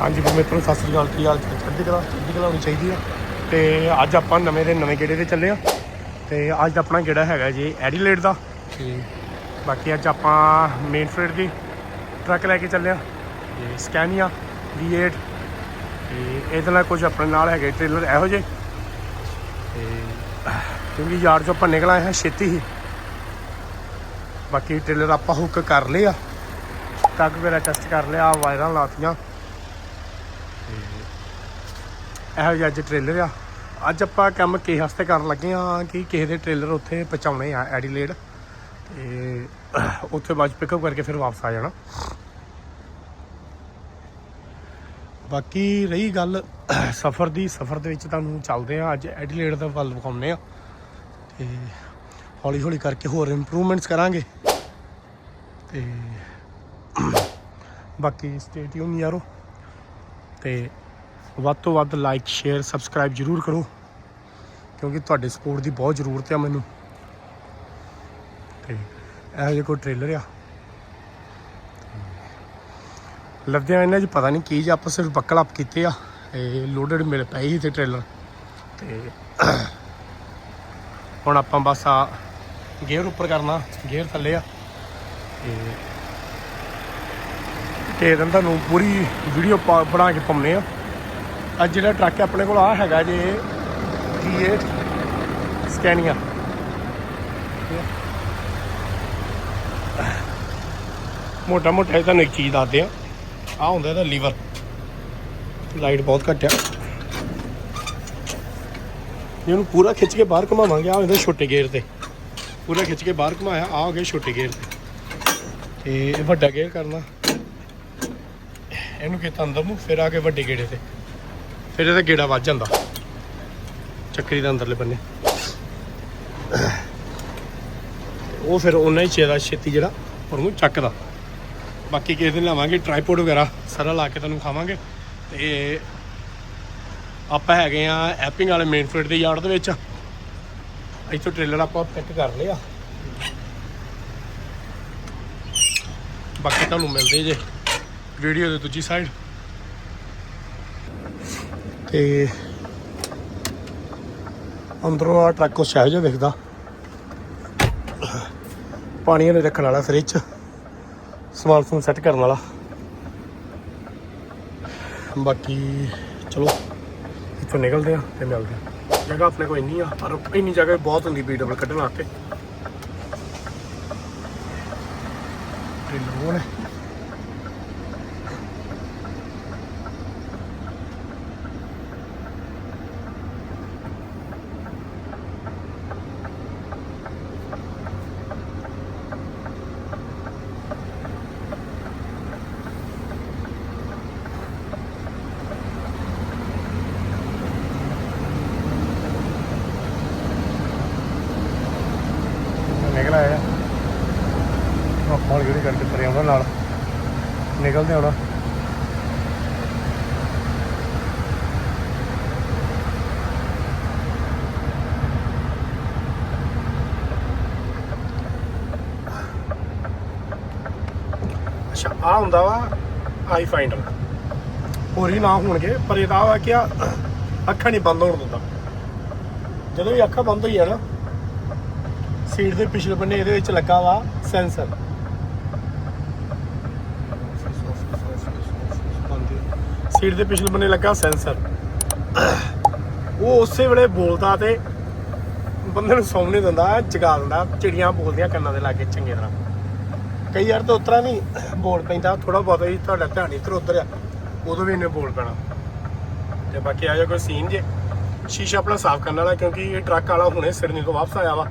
ਹਾਂਜੀ ਮਿੱਤਰੋ ਸਤਿ ਸ੍ਰੀ ਅਕਾਲ ਕੀ ਹਾਲ ਚਾਲ? ਚੜ੍ਹਦੀ ਕਲਾ ਚੜ੍ਹਦੀ ਕਲਾ ਹੋਣੀ ਚਾਹੀਦੀ ਆ। ਤੇ ਅੱਜ ਆਪਾਂ ਨਵੇਂ ਦੇ ਨਵੇਂ ਗੇੜੇ ਤੇ ਚੱਲੇ ਆ। ਤੇ ਅੱਜ ਆਪਣਾ ਗੇੜਾ ਹੈਗਾ ਜੀ ਐਡੀਲੇਡ ਦਾ। ਤੇ ਬਾਕੀ ਅੱਜ ਆਪਾਂ ਮੇਨ ਫੀਲਡ ਦੀ ਟਰੱਕ ਲੈ ਕੇ ਚੱਲੇ ਆ। ਤੇ ਸਕੈਨੀਆ V8 ਤੇ ਇਹਦੇ ਨਾਲ ਕੁਝ ਆਪਣੇ ਨਾਲ ਹੈਗੇ ਟ੍ਰੇਲਰ ਇਹੋ ਜਿਹੇ। ਤੇ ਕਿਉਂਕਿ ਯਾਰ ਜੋ ਆਪਾਂ ਨਿਕਲ ਆਏ ਹਾਂ ਛੇਤੀ ਹੀ। ਬਾਕੀ ਟ੍ਰੇਲਰ ਆਪਾਂ ਹੁੱਕ ਕਰ ਲਿਆ ਟੱਗ ਵਗੈਰਾ ਟੈਸਟ ਕਰ ਲਿਆ ਵਾਇਰਾਂ ਲਾਤੀਆਂ। ਇਹੋ ਜਿਹਾ ਅੱਜ ਟ੍ਰੇਲਰ ਆ। ਅੱਜ ਆਪਾਂ ਕੰਮ ਕਿਸੇ ਵਾਸਤੇ ਕਰਨ ਲੱਗੇ ਆ ਕਿ ਕਿਸੇ ਦੇ ਟ੍ਰੇਲਰ ਉੱਥੇ ਪਹੁੰਚਾਉਣੇ ਆ ਐਡੀਲੇਡ ਤੇ ਉੱਥੇ ਬਾਅਦ ਪਿਕਅਪ ਕਰਕੇ ਫਿਰ ਵਾਪਸ ਆ ਜਾਣਾ। ਬਾਕੀ ਰਹੀ ਗੱਲ ਸਫ਼ਰ ਦੀ। ਸਫ਼ਰ ਦੇ ਵਿੱਚ ਤੁਹਾਨੂੰ ਚੱਲਦੇ ਆ। ਅੱਜ ਐਡੀਲੇਡ ਦਾ ਵੱਲ ਵਿਖਾਉਂਦੇ ਆ। ਤੇ ਹੌਲੀ ਹੌਲੀ ਕਰਕੇ ਹੋਰ ਇੰਪਰੂਵਮੈਂਟਸ ਕਰਾਂਗੇ। ਤੇ ਬਾਕੀ ਸਟੇ ਟਿਊਨ ਯਾਰੋ। ਤੇ ਵੱਧ ਤੋਂ ਵੱਧ ਲਾਈਕ ਸ਼ੇਅਰ ਸਬਸਕ੍ਰਾਈਬ ਜਰੂਰ ਕਰੋ। ਕਿਉਂਕਿ ਤੁਹਾਡੇ ਸਪੋਰਟ ਦੀ ਬਹੁਤ ਜ਼ਰੂਰਤ ਆ ਮੈਨੂੰ। ਤੇ ਇਹੋ ਜਿਹਾ ਕੋਈ ਟ੍ਰੇਲਰ ਆ। ਲੱਭਦਿਆਂ ਇਹਨਾਂ 'ਚ ਪਤਾ ਨਹੀਂ ਕੀ ਜੇ ਆਪਾਂ ਸਿਰਫ ਬੱਕਲ ਅਪ ਕੀਤੇ ਆ। ਇਹ ਲੋਡਡ ਮਿਲ ਪਈ ਸੀ ਤੇ ਟ੍ਰੇਲਰ ਤੇ ਹੁਣ ਆਪਾਂ ਬਸ ਆ ਗੇਅਰ ਉੱਪਰ ਕਰਨਾ। ਗੇਅਰ ਥੱਲੇ ਆ। ਤੇ ਤੇ ਤੁਹਾਨੂੰ ਪੂਰੀ ਵੀਡੀਓ ਬਣਾ ਕੇ ਪਾਉਨੇ ਆ। ਅੱਜ ਜਿਹੜਾ ਟਰੱਕ ਆਪਣੇ ਕੋਲ ਆ ਹੈਗਾ ਜੇ G8 ਸਕੈਨੀਆ। ਮੋਟਾ ਮੋਟਾ ਤੁਹਾਨੂੰ ਇੱਕ ਚੀਜ਼ ਦੱਸਦੇ ਆ। ਆ ਹੁੰਦਾ ਇਹਦਾ ਲੀਵਰ। ਲਾਈਟ ਬਹੁਤ ਘੱਟ ਆ। ਜੇ ਉਹਨੂੰ ਪੂਰਾ ਖਿੱਚ ਕੇ ਬਾਹਰ ਘੁਮਾਵਾਂਗੇ ਆ ਇਹਦੇ ਛੋਟੇ ਗੇਅਰ ਤੇ। ਪੂਰਾ ਖਿੱਚ ਕੇ ਬਾਹਰ ਘੁਮਾਇਆ ਆ ਹੋ ਗਿਆ ਛੋਟੇ ਗੇਅਰ ਤੇ। ਤੇ ਵੱਡਾ ਗੇਅਰ ਕਰਨਾ। ਇਹਨੂੰ ਕੀਤਾ ਅੰਦਰ ਨੂੰ, ਫਿਰ ਆ ਕੇ ਵੱਡੇ ਗੇੜੇ ਤੇ। ਫਿਰ ਇਹਦਾ ਗੇੜਾ ਵੱਜ ਜਾਂਦਾ। ਚੱਕਰੀ ਦੇ ਅੰਦਰਲੇ ਬੰਨੇ। ਉਹ ਫਿਰ ਉਹਨਾਂ ਹੀ ਛੇਦਾ ਛੇਤੀ ਜਿਹੜਾ ਉਹਨੂੰ ਚੱਕਦਾ। ਬਾਕੀ ਕਿਸੇ ਦਿਨ ਲਾਵਾਂਗੇ ਟ੍ਰਾਈਪੋਡ ਵਗੈਰਾ, ਸਾਰਾ ਲਾ ਕੇ ਤੁਹਾਨੂੰ ਖਾਵਾਂਗੇ। ਤੇ ਆਪਾਂ ਹੈਗੇ ਆ ਐਪਿੰਗ ਵਾਲੇ ਮੇਨ ਫੀਲਡ ਦੇ ਯਾਰਡ ਦੇ ਵਿੱਚ। ਇੱਥੋਂ ਟ੍ਰੇਲਰ ਆਪਾਂ ਪਿਕ ਕਰ ਲਿਆ। ਬਾਕੀ ਤੁਹਾਨੂੰ ਮਿਲਦੇ ਜੇ ਵੀਡੀਓ ਦੇ ਦੂਜੀ ਸਾਈਡ ਤੇ ਅੰਦਰੋਂ ਆ ਟਰੱਕ ਕੁਛ ਇਹੋ ਜਿਹਾ ਦਿਖਦਾ ਪਾਣੀ ਵਾਲੇ ਰੱਖਣ ਵਾਲਾ ਫ੍ਰਿਜ ਸਮਾਨ ਸਮੂਨ ਸੈੱਟ ਕਰਨ ਵਾਲਾ। ਬਾਕੀ ਚਲੋ, ਇੱਥੋਂ ਨਿਕਲਦੇ ਆ ਤੇ ਮਿਲਦੇ ਆ ਜਗ੍ਹਾ ਆਪਣੇ ਕੋਲ ਇੰਨੀ ਆ, ਪਰ ਇੰਨੀ ਜਗ੍ਹਾ ਬਹੁਤ ਹੁੰਦੀ ਬੀ ਡਬਲ ਕੱਢਣ ਵਾਸਤੇ। ਟ੍ਰੇਲਰ ਉਹ ਨੇ ਨਿਕਲ ਆਇਆ ਆਪਾਂ ਹੌਲੀ ਹੌਲੀ ਕਰਕੇ ਤੁਰੇ ਆਉਣਾ ਨਾਲ ਨਿਕਲਦੇ ਆਉਣਾ ਅੱਛਾ ਆ ਹੁੰਦਾ ਵਾ ਆਈ ਫਾਈਂਡਰ ਹੋਰ ਹੀ ਨਾ ਹੋਣਗੇ, ਪਰ ਇਹਦਾ ਵਾ ਕਿ ਆ ਅੱਖਾਂ ਨਹੀਂ ਬੰਦ ਹੋਣ ਦਿੰਦਾ। ਜਦੋਂ ਵੀ ਅੱਖਾਂ ਬੰਦ ਹੋਈਆਂ ਨਾ ਸੀਟ ਦੇ ਪਿਛਲੇ ਬੰਨੇ ਇਹਦੇ ਵਿੱਚ ਲੱਗਾ ਵਾ ਸੈਂਸਰ ਸੀਟ ਦੇ ਪਿਛਲੇ ਬੰਨੇ ਲੱਗਾ ਸੈਂਸਰ ਉਹ ਉਸੇ ਵੇਲੇ ਬੋਲਦਾ ਤੇ ਬੰਦੇ ਨੂੰ ਸੌਂ ਨਹੀਂ ਦਿੰਦਾ ਜਗਾ ਦਿੰਦਾ, ਚਿੜੀਆਂ ਬੋਲਦੀਆਂ ਕੰਨਾਂ ਦੇ ਲਾਗੇ ਚੰਗੀ ਤਰ੍ਹਾਂ। ਕਈ ਵਾਰ ਤਾਂ ਉਤਰਾ ਨਹੀਂ ਬੋਲ ਪੈਂਦਾ ਥੋੜਾ ਬਹੁਤਾ ਹੀ ਤੁਹਾਡਾ ਧਿਆਨ ਇੱਧਰ ਉੱਧਰ ਆ, ਉਦੋਂ ਵੀ ਇਹਨੇ ਬੋਲ ਪੈਣਾ। ਤੇ ਬਾਕੀ ਆ ਜਾ ਕੋਈ ਸੀਨ ਜੇ। ਸ਼ੀਸ਼ਾ ਆਪਣਾ ਸਾਫ਼ ਕਰਨ ਵਾਲਾ, ਕਿਉਂਕਿ ਇਹ ਟਰੱਕ ਵਾਲਾ ਹੁਣੇ ਸਿਰਨੀ ਤੋਂ ਵਾਪਸ ਆਇਆ ਵਾ।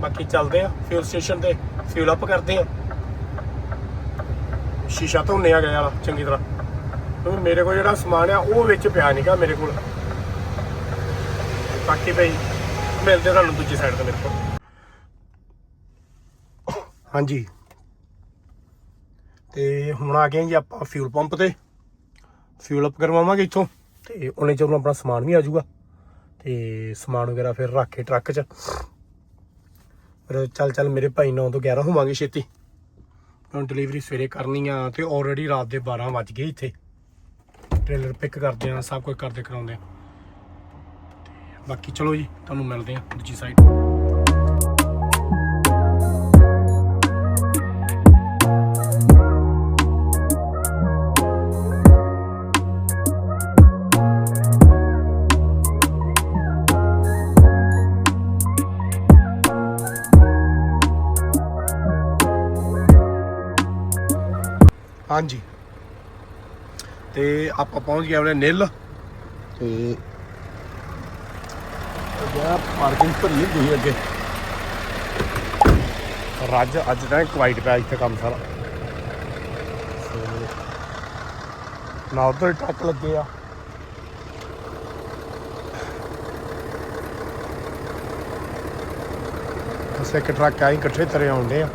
ਬਾਕੀ ਚੱਲਦੇ ਆ ਫਿਊਲ ਸਟੇਸ਼ਨ ਤੇ ਫਿਊਲ ਅਪ ਕਰਦੇ ਆ। ਸ਼ੀਸ਼ਾ ਧੋਨੇ ਆ ਗਿਆ ਵਾਲਾ, ਚੰਗੀ ਤਰ੍ਹਾਂ। ਕਿਉਂਕਿ ਮੇਰੇ ਕੋਲ ਜਿਹੜਾ ਸਮਾਨ ਆ, ਉਹ ਵਿੱਚ ਪਿਆ ਨਹੀਂਗਾ ਮੇਰੇ ਕੋਲ। ਬਾਕੀ ਭਾਈ ਮਿਲਦੇ ਤੁਹਾਨੂੰ ਦੂਜੀ ਸਾਈਡ ਤੇ ਮੇਰੇ ਕੋਲ। ਹਾਂਜੀ। ਤੇ ਹੁਣ ਆ ਗਏ ਜੀ ਆਪਾਂ ਫਿਊਲ ਪੰਪ ਤੇ। ਫਿਊਲ ਅਪ ਕਰਵਾਵਾਂਗੇ ਇੱਥੋਂ। ਤੇ ਉਹਨੇ ਚੋਂ ਆਪਣਾ ਸਮਾਨ ਵੀ ਆ ਜਾਊਗਾ। ਤੇ ਸਮਾਨ ਵਗੈਰਾ ਫਿਰ ਰੱਖ ਕੇ ਟਰੱਕ 'ਚ। ਫਿਰ ਚੱਲ ਚੱਲ ਮੇਰੇ ਭਾਈ 9 ਤੋਂ 11 ਹੋਵਾਂਗੇ ਛੇਤੀ। ਹੁਣ ਡਿਲੀਵਰੀ ਸਵੇਰੇ ਕਰਨੀ ਆ ਤੇ ਆਲਰੇਡੀ ਰਾਤ ਦੇ 12 ਵੱਜ ਗਏ ਇੱਥੇ। ਟ੍ਰੇਲਰ ਪਿਕ ਕਰਦੇ ਆ, ਸਭ ਕੁਝ ਕਰਦੇ ਕਰਾਉਂਦੇ ਆ। ਤੇ ਬਾਕੀ ਚਲੋ ਜੀ, ਤੁਹਾਨੂੰ ਮਿਲਦੇ ਆ ਦੂਜੀ ਸਾਈਡ ਹਾਂਜੀ। ਤੇ ਆਪਾਂ ਪਹੁੰਚ ਗਏ ਆਪਣੇ ਨਿੱਲ। ਤੇ ਜਿਹੜਾ ਪਾਰਕਿੰਗ ਭਰੀ ਹੁੰਦੀ ਅੱਗੇ। ਰੱਜ ਅੱਜ ਤਾਂ ਕੁਆਈਟ ਪਿਆ ਇੱਥੇ ਕੰਮ ਸਾਰਾ। ਨਾ ਉਧਰ ਟਰੱਕ ਲੱਗੇ ਆ। ਬਸ ਇੱਕ ਟਰੱਕ ਆਈ ਇਕੱਠੇ ਤਰੇ ਆਉਂਦੇ ਆ।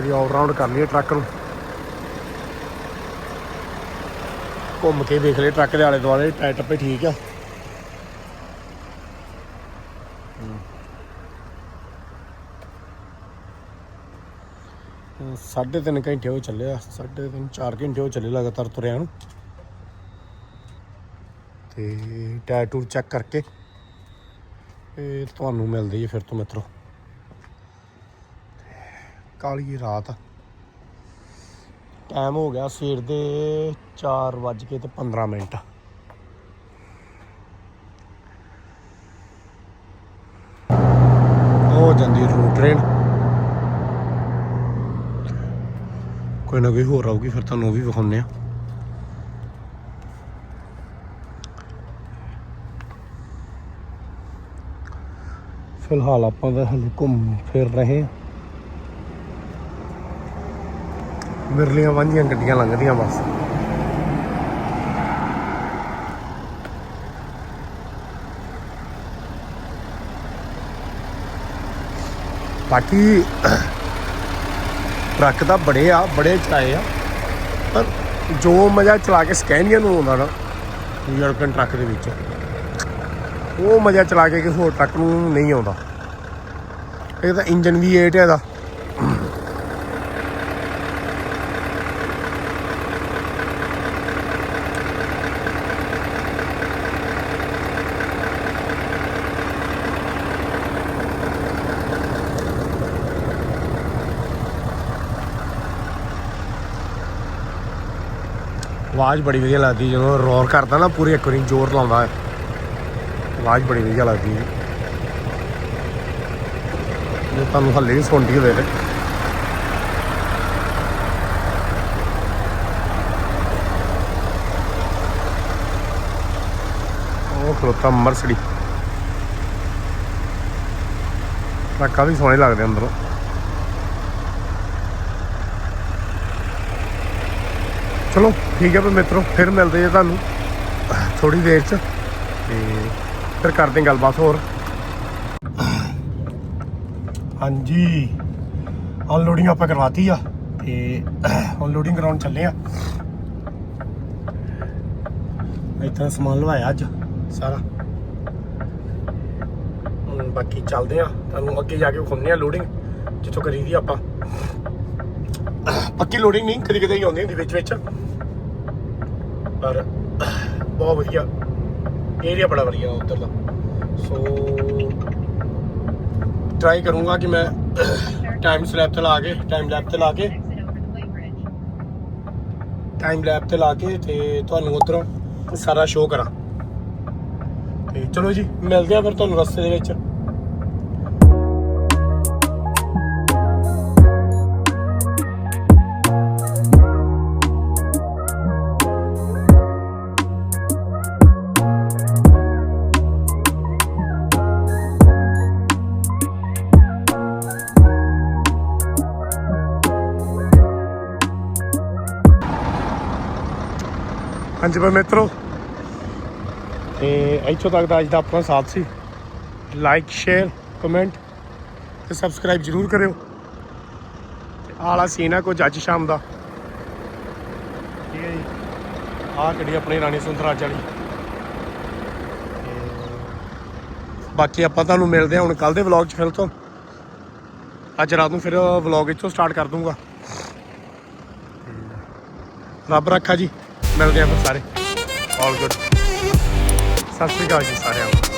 ਇੱਕ ਵਾਰੀ ਆਲ ਰਾਊਂਡ ਕਰ ਲਈਏ ਟਰੱਕ ਨੂੰ। ਘੁੰਮ ਕੇ ਦੇਖ ਲਏ ਟਰੱਕ ਦੇ ਆਲੇ ਦੁਆਲੇ ਟਾਇਰ ਟੱਪੇ ਠੀਕ ਆ। ਸਾਢੇ ਤਿੰਨ ਘੰਟੇ ਹੋ ਚੱਲਿਆ ਸਾਢੇ ਤਿੰਨ, ਚਾਰ ਘੰਟੇ ਹੋ ਚੱਲੇ ਲਗਾਤਾਰ ਤੁਰਿਆ ਨੂੰ। ਤੇ ਟਾਇਰ ਟੂਰ ਚੈੱਕ ਕਰਕੇ ਇਹ ਤੁਹਾਨੂੰ ਮਿਲਦੀ ਹੈ ਫਿਰ ਤੋਂ ਮਿੱਤਰੋ। ਕਾਲੀ ਰਾਤ। ਟਾਈਮ ਹੋ ਗਿਆ ਸਵੇਰ ਦੇ 4 ਵੱਜ ਕੇ ਤੇ 15 ਮਿੰਟ। ਹੋ ਜਾਂਦੀ ਰੂਟ ਟ੍ਰੇਨ ਕੋਈ ਨਾ ਕੋਈ ਹੋਰ ਆਊਗੀ, ਫਿਰ ਤੁਹਾਨੂੰ ਉਹ ਵੀ ਵਿਖਾਉਂਦੇ ਆ ਫਿਲਹਾਲ ਆਪਾਂ ਤਾਂ ਹਲੇ ਘੁੰਮ ਫਿਰ ਰਹੇ ਹਾਂ। ਮਿਰਲੀਆਂ ਵਾਂਝੀਆਂ ਗੱਡੀਆਂ ਲੰਘਦੀਆਂ ਬਸ। ਬਾਕੀ ਟਰੱਕ ਤਾਂ ਬੜੇ ਆ, ਬੜੇ ਚਲਾਏ ਆ। ਪਰ ਜੋ ਮਜ਼ਾ ਚਲਾ ਕੇ ਸਕੈਨੀਆ ਨੂੰ ਆਉਂਦਾ ਨਾ ਯੂਰਪੀਅਨ ਟਰੱਕ ਦੇ ਵਿੱਚ, ਉਹ ਮਜ਼ਾ ਚਲਾ ਕੇ ਕਿਸੇ ਹੋਰ ਟਰੱਕ ਨੂੰ ਨਹੀਂ ਆਉਂਦਾ। ਇਹ ਤਾਂ ਇੰਜਨ ਵੀ 8 ਹੈ ਦਾ ਆਵਾਜ਼ ਬੜੀ ਵਧੀਆ ਲੱਗਦੀ, ਜਦੋਂ ਰੋਰ ਕਰਦਾ ਨਾ, ਪੂਰੀ ਇੱਕ ਵਾਰੀ ਜ਼ੋਰ ਲਾਉਂਦਾ। ਹੈ ਆਵਾਜ਼ ਬੜੀ ਵਧੀਆ ਲੱਗਦੀ। ਹੈ ਜੇ ਤੁਹਾਨੂੰ ਹੱਲੇ ਵੀ ਸੁਣਦੀ ਹੋਵੇ। ਤੇ ਉਹ ਖਲੋਤਾ ਮਰਸਡੀ ਟਰੱਕਾਂ ਵੀ ਸੋਹਣੇ ਲੱਗਦੇ ਅੰਦਰੋਂ। ਚਲੋ, ਠੀਕ ਹੈ ਪਰ ਮਿੱਤਰੋ, ਫਿਰ ਮਿਲਦੇ ਆ ਤੁਹਾਨੂੰ ਥੋੜੀ ਦੇਰ ਚ। ਤੇ ਫਿਰ ਕਰਦੇ ਗੱਲਬਾਤ ਹੋਰ। ਹਾਂਜੀ ਅਨਲੋਡਿੰਗ ਆਪਾਂ ਕਰਵਾਤੀ ਆ ਤੇ ਅਨਲੋਡਿੰਗ ਕਰਾਉਣ ਚੱਲੇ ਆ। ਇੱਥੇ ਸਮਾਨ ਲਵਾਇਆ ਅੱਜ ਸਾਰਾ। ਹੁਣ ਬਾਕੀ ਚੱਲਦੇ ਆ ਤੁਹਾਨੂੰ ਅੱਗੇ ਜਾ ਕੇ ਵਿਖਾਉਂਦੇ ਆ ਲੋਡਿੰਗ ਜਿੱਥੋਂ ਕਰੀਦੀ ਆਪਾਂ। ਪੱਕੀ ਲੋਡਿੰਗ ਨਹੀਂ, ਕਦੀ ਕਦੀ ਆਉਂਦੀ ਹੁੰਦੀ ਵਿੱਚ ਵਿੱਚ। ਪਰ, ਬਹੁਤ ਵਧੀਆ। ਏਰੀਆ ਬੜਾ ਵਧੀਆ ਉਧਰ ਦਾ ਸੋ ਟਰਾਈ ਕਰੂੰਗਾ ਕਿ ਮੈਂ ਟਾਈਮ ਸਲੈਪ ਤੇ ਲਾ ਕੇ ਟਾਈਮ ਲੈਪ ਤੇ ਲਾ ਕੇ ਟਾਈਮ ਲੈਪ ਤੇ ਲਾ ਕੇ ਤੇ ਤੁਹਾਨੂੰ ਉਧਰੋਂ ਸਾਰਾ ਸ਼ੋਅ ਕਰਾਂ। ਤੇ ਚਲੋ ਜੀ, ਮਿਲਦੇ ਆ ਫਿਰ ਤੁਹਾਨੂੰ ਰਸਤੇ ਦੇ ਵਿੱਚ। ਹਾਂਜੀ ਭਾਈ ਮਿੱਤਰੋ। ਤੇ ਇੱਥੋਂ ਤੱਕ ਦਾ ਅੱਜ ਦਾ ਆਪਣਾ ਸਾਥ ਸੀ। ਲਾਈਕ ਸ਼ੇਅਰ ਕਮੈਂਟ ਤੇ ਸਬਸਕ੍ਰਾਈਬ ਜਰੂਰ ਕਰਿਓ। ਤੇ ਆਲਾ ਸੀਨ ਆ ਕੁਝ ਅੱਜ ਸ਼ਾਮ ਦਾ। ਠੀਕ ਹੈ ਜੀ। ਆਹ ਕਿਹੜੀ ਆਪਣੀ ਰਾਣੀ ਸੁੰਦਰਾਜ ਵਾਲੀ। ਬਾਕੀ ਆਪਾਂ ਤੁਹਾਨੂੰ ਮਿਲਦੇ ਹਾਂ ਹੁਣ ਕੱਲ ਦੇ ਵਲੌਗ 'ਚ ਫਿਰ ਤੋਂ। ਅੱਜ ਰਾਤ ਨੂੰ ਫਿਰ ਵਲੌਗ ਇੱਥੋਂ ਸਟਾਰਟ ਕਰ ਦੂੰਗਾ। ਰੱਬ ਰੱਖਾ ਜੀ। ਮਿਲਦੇ ਹਾਂ ਫਿਰ ਸਾਰੇ। ਆਲ ਗੁੱਡ ਸਤਿ ਸ਼੍ਰੀ ਅਕਾਲ ਜੀ ਸਾਰਿਆਂ ਨੂੰ।